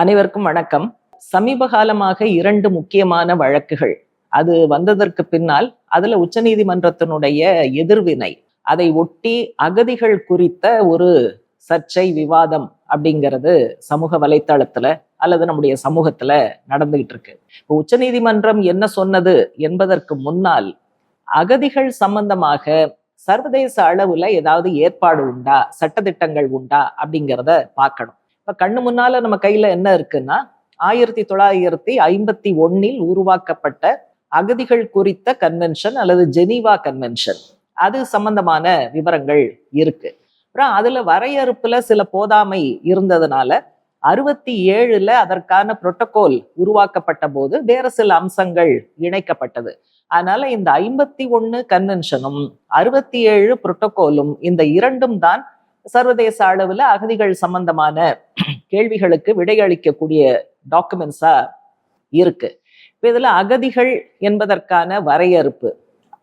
அனைவருக்கும் வணக்கம். சமீப காலமாக இரண்டு முக்கியமான வழக்குகள். அது வந்ததற்கு பின்னால் அதுல உச்சநீதிமன்றத்தினுடைய எதிர்வினை. அதை ஒட்டி அகதிகள் குறித்த ஒரு சர்ச்சை விவாதம் அப்படிங்கிறது சமூக வலைத்தளத்துல அல்லது நம்முடைய சமூகத்துல நடந்துகிட்டு இருக்கு. இப்போ உச்சநீதிமன்றம் என்ன சொன்னது என்பதற்கு முன்னால் அகதிகள் சம்பந்தமாக சர்வதேச அளவுல ஏதாவது ஏற்பாடு உண்டா? சட்டத்திட்டங்கள் உண்டா? அப்படிங்கிறத பார்க்கணும். இப்ப கண்ணு முன்னால நம்ம கையில என்ன இருக்குன்னா ஆயிரத்தி தொள்ளாயிரத்தி ஐம்பத்தி ஒன்னில் உருவாக்கப்பட்ட அகதிகள் குறித்த கன்வென்ஷன் அல்லது ஜெனீவா கன்வென்ஷன் அது சம்பந்தமான விவரங்கள் இருக்கு. அப்புறம் அதுல வரையறுப்புல சில போதாமை இருந்ததுனால அறுபத்தி ஏழுல அதற்கான புரோட்டோகால் உருவாக்கப்பட்ட போது வேற சில அம்சங்கள் இணைக்கப்பட்டது. அதனால இந்த ஐம்பத்தி ஒன்னு கன்வென்ஷனும் அறுபத்தி ஏழு புரோட்டோகாலும் இந்த இரண்டும் தான் சர்வதேச அளவுல அகதிகள் சம்பந்தமான கேள்விகளுக்கு விடையளிக்கக்கூடிய டாக்குமெண்ட்ஸா இருக்கு. இப்ப இதுல அகதிகள் என்பதற்கான வரையறுப்பு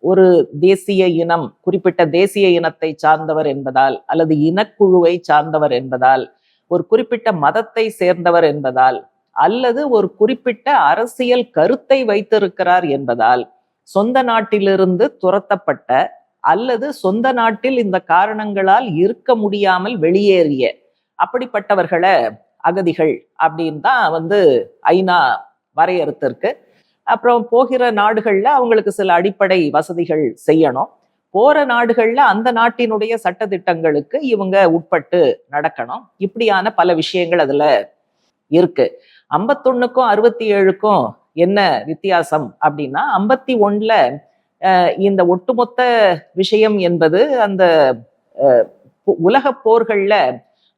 ஒரு தேசிய இனம் குறிப்பிட்ட தேசிய இனத்தை சார்ந்தவர் என்பதால் அல்லது இனக்குழுவை சார்ந்தவர் என்பதால் ஒரு குறிப்பிட்ட மதத்தை சேர்ந்தவர் என்பதால் அல்லது ஒரு குறிப்பிட்ட அரசியல் கருத்தை வைத்திருக்கிறார் என்பதால் சொந்த நாட்டிலிருந்து துரத்தப்பட்ட அல்லது சொந்த நாட்டில் இந்த காரணங்களால் இருக்க முடியாமல் வெளியேறிய அப்படிப்பட்டவர்களை அகதிகள் அப்படின்னு தான் வந்து ஐநா வரையறுத்திருக்கு. அப்புறம் போகிற நாடுகளில் அவங்களுக்கு சில அடிப்படை வசதிகள் செய்யணும். போற நாடுகள்ல அந்த நாட்டினுடைய சட்டதிட்டங்களுக்கு இவங்க உட்பட்டு நடக்கணும். இப்படியான பல விஷயங்கள் அதுல இருக்கு. ஐம்பத்தொன்னுக்கும் அறுபத்தி ஏழுக்கும் என்ன வித்தியாசம் அப்படின்னா ஐம்பத்தி ஒண்ணுல இந்த ஒட்டுமொத்த விஷயம் என்பது அந்த உலக போர்கள்ல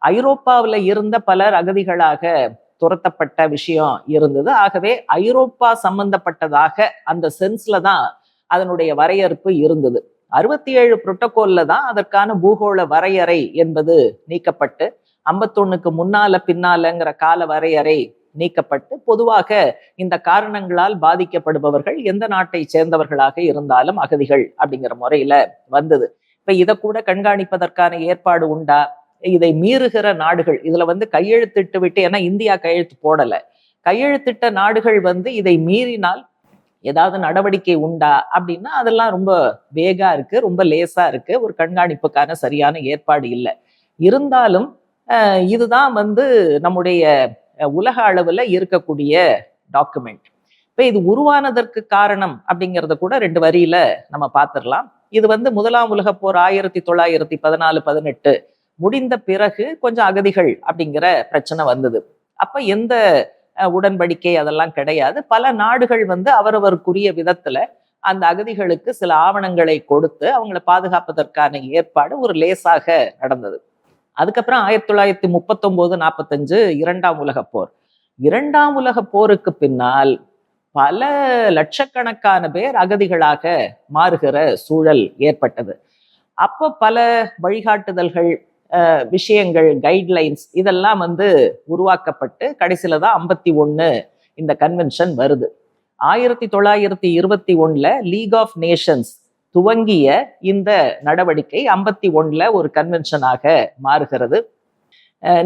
ஐரோப்பாவில் இருந்த பலர் அகதிகளாக துரத்தப்பட்ட விஷயம் இருந்தது. ஆகவே ஐரோப்பா சம்பந்தப்பட்டதாக அந்த சென்ஸ்ல தான் அதனுடைய வரையறுப்பு இருந்தது. அறுபத்தி ஏழு புரோட்டோகோல்ல தான் அதற்கான பூகோள வரையறை என்பது நீக்கப்பட்டு ஐம்பத்தொன்னுக்கு முன்னால பின்னாலங்கிற கால வரையறை நீக்கப்பட்டு பொதுவாக இந்த காரணங்களால் பாதிக்கப்படுபவர்கள் எந்த நாட்டை சேர்ந்தவர்களாக இருந்தாலும் அகதிகள் அப்படிங்கிற முறையில வந்தது. இப்ப இதை கூட கண்காணிப்பதற்கான ஏற்பாடு உண்டா? இதை மீறுகிற நாடுகள் இதுல வந்து கையெழுத்திட்டு விட்டு ஏன்னா இந்தியா கையெழுத்து போடல. கையெழுத்திட்ட நாடுகள் வந்து இதை மீறினால் ஏதாவது நடவடிக்கை உண்டா? அப்படின்னா அதெல்லாம் ரொம்ப வேகா இருக்கு ரொம்ப லேசா இருக்கு ஒரு கண்காணிப்புக்கான சரியான ஏற்பாடு இல்லை. இருந்தாலும் இதுதான் வந்து நம்முடைய உலக அளவுல இருக்கக்கூடிய டாக்குமெண்ட் இப்ப இது உருவானதற்கு காரணம் அப்படிங்கிறத கூட ரெண்டு வரியில நம்ம பார்த்துடலாம் இது வந்து முதலாம் உலக போர் ஆயிரத்தி தொள்ளாயிரத்தி பதினாலு பதினெட்டு முடிந்த பிறகு கொஞ்சம் அகதிகள் அப்படிங்கிற பிரச்சனை வந்தது. அப்ப எந்த உடன்படிக்கை அதெல்லாம் கிடையாது. பல நாடுகள் வந்து அவரவருக்குரிய விதத்துல அந்த அகதிகளுக்கு சில ஆவணங்களை கொடுத்து அவங்கள பாதுகாப்பதற்கான ஏற்பாடு ஒரு லேசாக நடந்தது. அதுக்கப்புறம் ஆயிரத்தி தொள்ளாயிரத்தி முப்பத்தொம்போது நாற்பத்தஞ்சு இரண்டாம் உலக போர். இரண்டாம் உலக போருக்கு பின்னால் பல லட்சக்கணக்கான பேர் அகதிகளாக மாறுகிற சூழல் ஏற்பட்டது. அப்போ பல வழிகாட்டுதல்கள் விஷயங்கள் கைட்லைன்ஸ் இதெல்லாம் வந்து உருவாக்கப்பட்டு கடைசியில் தான் ஐம்பத்தி ஒன்று இந்த கன்வென்ஷன் வருது. ஆயிரத்தி தொள்ளாயிரத்தி இருபத்தி ஒன்றில் லீக் ஆஃப் நேஷன்ஸ் துவங்கிய இந்த நடவடிக்கை ஐம்பத்தி ஒன்னுல ஒரு கன்வென்ஷனாக மாறுகிறது.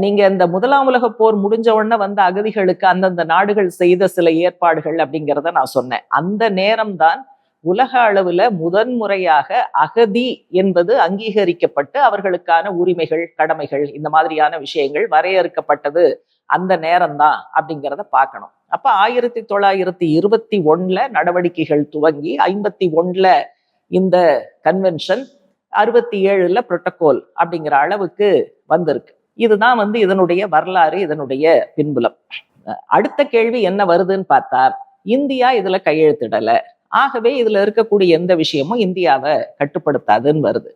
நீங்க இந்த முதலாம் உலக போர் முடிஞ்ச உடனே வந்த அகதிகளுக்கு அந்தந்த நாடுகள் செய்த சில ஏற்பாடுகள் அப்படிங்கிறத நான் சொன்னேன். அந்த நேரம்தான் உலக அளவுல முதன்முறையாக அகதி என்பது அங்கீகரிக்கப்பட்டு அவர்களுக்கான உரிமைகள் கடமைகள் இந்த மாதிரியான விஷயங்கள் வரையறுக்கப்பட்டது அந்த நேரம்தான் அப்படிங்கிறத பார்க்கணும். அப்ப ஆயிரத்தி தொள்ளாயிரத்தி இருபத்தி ஒண்ணுல நடவடிக்கைகள் துவங்கி ஐம்பத்தி ஒண்ணுல இந்த கன்வென்ஷன் அறுபத்தி ஏழுல புரோட்டோகால் அப்படிங்கிற அளவுக்கு வந்திருக்கு. இதுதான் வந்து இதனுடைய வரலாறு இதனுடைய பின்புலம். அடுத்த கேள்வி என்ன வருதுன்னு பார்த்தா இந்தியா இதுல கையெழுத்திடல. ஆகவே இதுல இருக்கக்கூடிய எந்த விஷயமும் இந்தியாவை கட்டுப்படுத்தாதுன்னு வருது.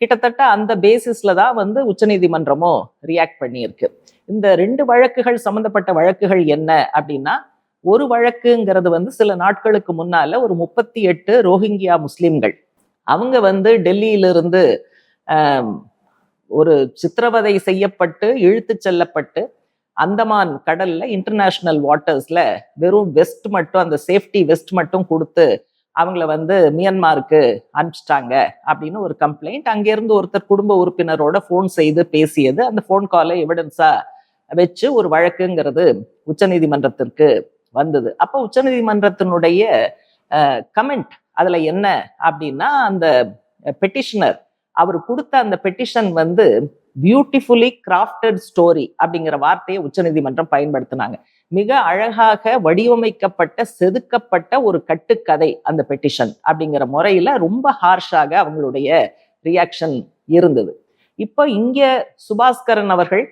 கிட்டத்தட்ட அந்த பேசிஸ்ல தான் வந்து உச்சநீதிமன்றமும் ரியாக்ட் பண்ணியிருக்கு. இந்த ரெண்டு வழக்குகள் சம்பந்தப்பட்ட வழக்குகள் என்ன அப்படின்னா ஒரு வழக்குங்கிறது வந்து சில நாட்களுக்கு முன்னால ஒரு முப்பத்தி எட்டு ரோஹிங்கியா முஸ்லிம்கள். அவங்க வந்து டெல்லியிலிருந்து ஒரு சித்திரவதை செய்யப்பட்டு இழுத்து செல்லப்பட்டு அந்தமான் கடல்ல இன்டர்நேஷ்னல் வாட்டர்ஸ்ல வெறும் வெஸ்ட் மட்டும் அந்த சேஃப்டி வெஸ்ட் மட்டும் கொடுத்து அவங்கள வந்து மியன்மாருக்கு அனுப்பிச்சிட்டாங்க அப்படின்னு ஒரு கம்ப்ளைண்ட் அங்கேருந்து ஒருத்தர் குடும்ப உறுப்பினரோட ஃபோன் செய்து பேசியது. அந்த ஃபோன் காலை எவிடன்ஸா வச்சு ஒரு வழக்குங்கிறது உச்சநீதிமன்றத்திற்கு வந்தது. அப்போ உச்சநீதிமன்றத்தினுடைய கமெண்ட் அதுல என்ன அப்படின்னா அந்த பெட்டிஷனர் அவர் கொடுத்த அந்த பெட்டிஷன் வந்து பியூட்டிஃபுல்லி கிராஃப்டட் ஸ்டோரி அப்படிங்கிற வார்த்தையை உச்சநீதிமன்றம் பயன்படுத்தினாங்க. மிக அழகாக வடிவமைக்கப்பட்ட செதுக்கப்பட்ட ஒரு கட்டுக்கதை அந்த பெட்டிஷன் அப்படிங்கிற முறையில ரொம்ப ஹார்ஷாக அவங்களுடைய ரியாக்ஷன் இருந்தது. இப்போ இங்க சுபாஸ்கரன் அவர்கள்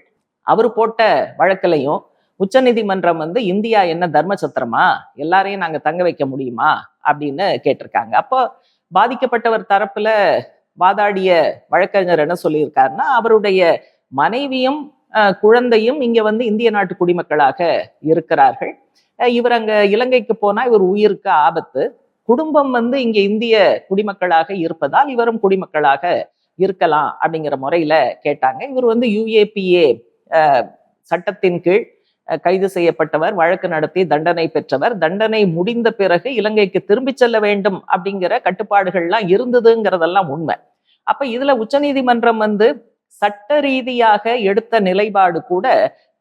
அவர் போட்ட வழக்கிலையும் உச்சநீதிமன்றம் வந்து இந்தியா என்ன தர்ம சத்திரமா எல்லாரையும் நாங்க தங்க வைக்க முடியுமா? அப்படின்னு கேட்டிருக்காங்க. அப்போ பாதிக்கப்பட்டவர் தரப்புல வாதாடிய வழக்கறிஞர் என்ன சொல்லியிருக்காருன்னா அவருடைய மனைவியும் குழந்தையும் இங்க வந்து இந்திய நாட்டு குடிமக்களாக இருக்கிறார்கள். இவர் அங்க இலங்கைக்கு போனா இவர் உயிருக்கு ஆபத்து. குடும்பம் வந்து இங்க இந்திய குடிமக்களாக இருப்பதால் இவரும் குடிமக்களாக இருக்கலாம் அப்படிங்கிற முறையில கேட்டாங்க. இவர் வந்து யுஏபிஏ சட்டத்தின் கீழ் கைது செய்யப்பட்டவர் வழக்கு நடத்தி தண்டனை பெற்றவர். தண்டனை முடிந்த பிறகு இலங்கைக்கு திரும்பி செல்ல வேண்டும் அப்படிங்கிற கட்டுப்பாடுகள்லாம் இருந்ததுங்கிறதெல்லாம் உண்மை. அப்ப இதுல உச்சநீதிமன்றம் வந்து சட்ட ரீதியாக எடுத்த நிலைப்பாடு கூட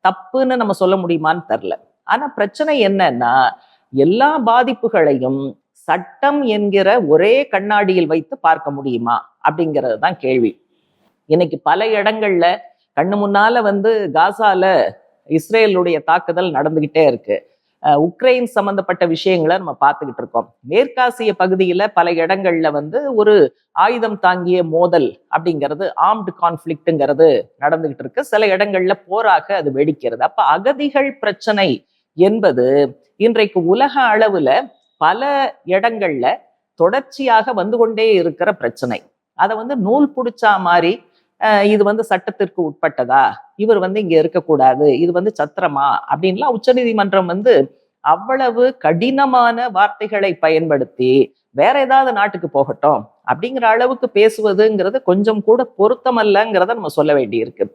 தப்புன்னு நம்ம சொல்ல முடியுமான்னு தெரில ஆனா பிரச்சனை என்னன்னா எல்லா பாதிப்புகளையும் சட்டம் என்கிற ஒரே கண்ணாடியில் வைத்து பார்க்க முடியுமா அப்படிங்கிறது தான் கேள்வி. இன்னைக்கு பல இடங்கள்ல கண்ணு முன்னால வந்து காசால இஸ்ரேலுடைய தாக்குதல் நடந்துகிட்டே இருக்கு. உக்ரைன் சம்பந்தப்பட்ட விஷயங்களை நம்ம பார்த்துக்கிட்டு இருக்கோம். மேற்காசிய பகுதியில பல இடங்கள்ல வந்து ஒரு ஆயுதம் தாங்கிய மோதல் அப்படிங்கிறது ஆர்ம்டு கான்ஃபிளிக்ட்டுங்கிறது நடந்துகிட்டு இருக்கு. சில இடங்கள்ல போராக அது வெடிக்கிறது. அப்ப அகதிகள் பிரச்சனை என்பது இன்றைக்கு உலக அளவுல பல இடங்கள்ல தொடர்ச்சியாக வந்து கொண்டே இருக்கிற பிரச்சனை. அதை வந்து நூல் பிடிச்சா மாதிரி இது வந்து சட்டத்திற்கு உட்பட்டதா? இவர் வந்து இங்க இருக்கக்கூடாது. இது வந்து சத்திரமா? அப்படின்லாம் உச்சநீதிமன்றம் வந்து அவ்வளவு கடினமான வார்த்தைகளை பயன்படுத்தி வேற ஏதாவது நாட்டுக்கு போகட்டும் அப்படிங்கிற அளவுக்கு பேசுவதுங்கிறது கொஞ்சம் கூட பொருத்தமல்லங்கிறத நம்ம சொல்ல வேண்டியிருக்கு.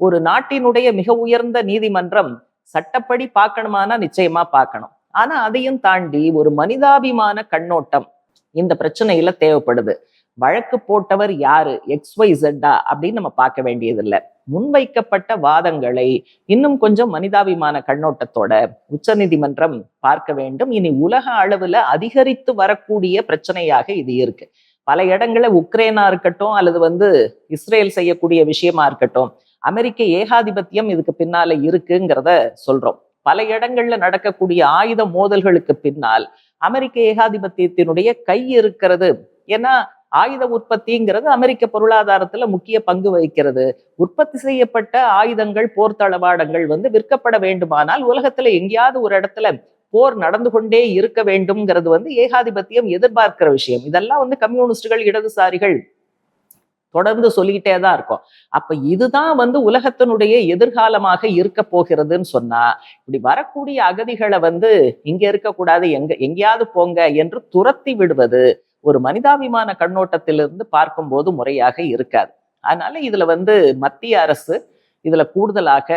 ஒரு நாட்டினுடைய மிக உயர்ந்த நீதிமன்றம் சட்டப்படி பார்க்கணுமானா நிச்சயமா பார்க்கணும். ஆனா அதையும் தாண்டி ஒரு மனிதாபிமான கண்ணோட்டம் இந்த பிரச்சனையில தேவைப்படுது. வழக்கு போட்டவர் யாரு? எக்ஸ் ஒய் ஜெட்டா அப்படின்னு நம்ம பார்க்க வேண்டியதில்லை. முன்வைக்கப்பட்ட வாதங்களை இன்னும் கொஞ்சம் மனிதாபிமான கண்ணோட்டத்தோட உச்சநீதிமன்றம் பார்க்க வேண்டும். இனி உலக அளவுல அதிகரித்து வரக்கூடிய பிரச்சனையாக இது இருக்கு. பல இடங்களில் உக்ரைனா இருக்கட்டும் அல்லது வந்து இஸ்ரேல் செய்யக்கூடிய விஷயமா இருக்கட்டும் அமெரிக்க ஏகாதிபத்தியம் இதுக்கு பின்னால இருக்குங்கிறத சொல்றோம். பல இடங்கள்ல நடக்கக்கூடிய ஆயுத மோதல்களுக்கு பின்னால் அமெரிக்க ஏகாதிபத்தியத்தினுடைய கை இருக்கிறது. ஏன்னா ஆயுத உற்பத்திங்கிறது அமெரிக்க பொருளாதாரத்துல முக்கிய பங்கு வகிக்கிறது. உற்பத்தி செய்யப்பட்ட ஆயுதங்கள் போர் தளவாடங்கள் வந்து விற்கப்பட வேண்டுமானால் உலகத்துல எங்கேயாவது ஒரு இடத்துல போர் நடந்து கொண்டே இருக்க வேண்டும்ங்கிறது வந்து ஏகாதிபத்தியம் எதிர்பார்க்கிற விஷயம். இதெல்லாம் வந்து கம்யூனிஸ்டுகள் இடதுசாரிகள் தொடர்ந்து சொல்லிக்கிட்டே தான் இருக்கும். அப்ப இதுதான் வந்து உலகத்தினுடைய எதிர்காலமாக இருக்க போகிறதுன்னு சொன்னா இப்படி வரக்கூடிய அகதிகளை வந்து இங்க இருக்கக்கூடாது எங்க எங்கேயாவது போங்க என்று துரத்தி விடுவது ஒரு மனிதாபிமான கண்ணோட்டத்திலிருந்து பார்க்கும்போது முறையாக இருக்காது. அதனால இதுல வந்து மத்திய அரசு இதுல கூடுதலாக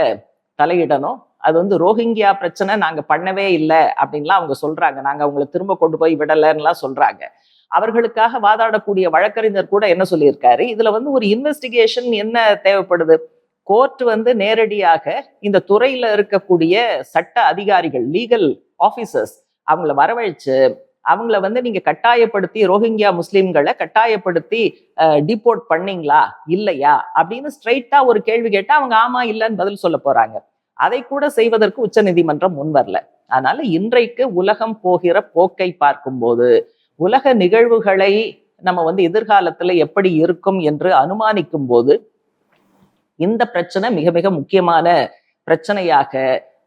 தலையிடணும். அது வந்து ரோஹிங்கியா பிரச்சனை நாங்க பண்ணவே இல்லை அப்படின்லாம் அவங்க சொல்றாங்க. நாங்க அவங்கள திரும்ப கொண்டு போய் விடலைன்னுலாம் சொல்றாங்க. அவர்களுக்காக வாதாடக்கூடிய வழக்கறிஞர் கூட என்ன சொல்லியிருக்காரு? இதுல வந்து ஒரு இன்வெஸ்டிகேஷன் என்ன தேவைப்படுது? கோர்ட் வந்து நேரடியாக இந்த துறையில இருக்கக்கூடிய சட்ட அதிகாரிகள் லீகல் ஆபீசர்ஸ் அவங்கள வரவழைச்சு அவங்கள வந்து நீங்க கட்டாயப்படுத்தி ரோஹிங்கியா முஸ்லீம்களை கட்டாயப்படுத்தி டிபோர்ட் பண்ணீங்களா? இல்லையா? அப்படின்னு ஸ்ட்ரைட்டா ஒரு கேள்வி கேட்டா அவங்க ஆமா இல்லைன்னு பதில் சொல்ல போறாங்க. அதை கூட செய்வதற்கு உச்சநீதிமன்றம் முன் வரல. அதனால இன்றைக்கு உலகம் போகிற போக்கை பார்க்கும்போது உலக நிகழ்வுகளை நம்ம வந்து எதிர்காலத்துல எப்படி இருக்கும் என்று அனுமானிக்கும் போது இந்த பிரச்சனை மிக மிக முக்கியமான பிரச்சனையாக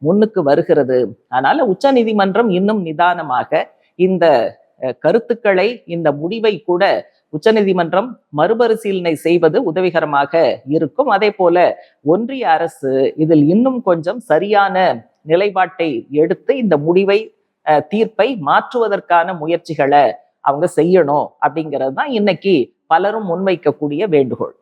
முன்னுக்கு வருகிறது. அதனால உச்ச நீதிமன்றம் இன்னும் நிதானமாக இந்த அஹ், கருத்துக்களை இந்த முடிவை கூட உச்சநீதிமன்றம் மறுபரிசீலனை செய்வது உதவிகரமாக இருக்கும். அதே போல ஒன்றிய அரசு இதில் இன்னும் கொஞ்சம் சரியான நிலைப்பாட்டை எடுத்து இந்த முடிவை அஹ், தீர்ப்பை மாற்றுவதற்கான முயற்சிகளை அவங்க செய்யணும் அப்படிங்கிறது தான் இன்னைக்கு பலரும் முன்வைக்கக்கூடிய வேண்டுகோள்.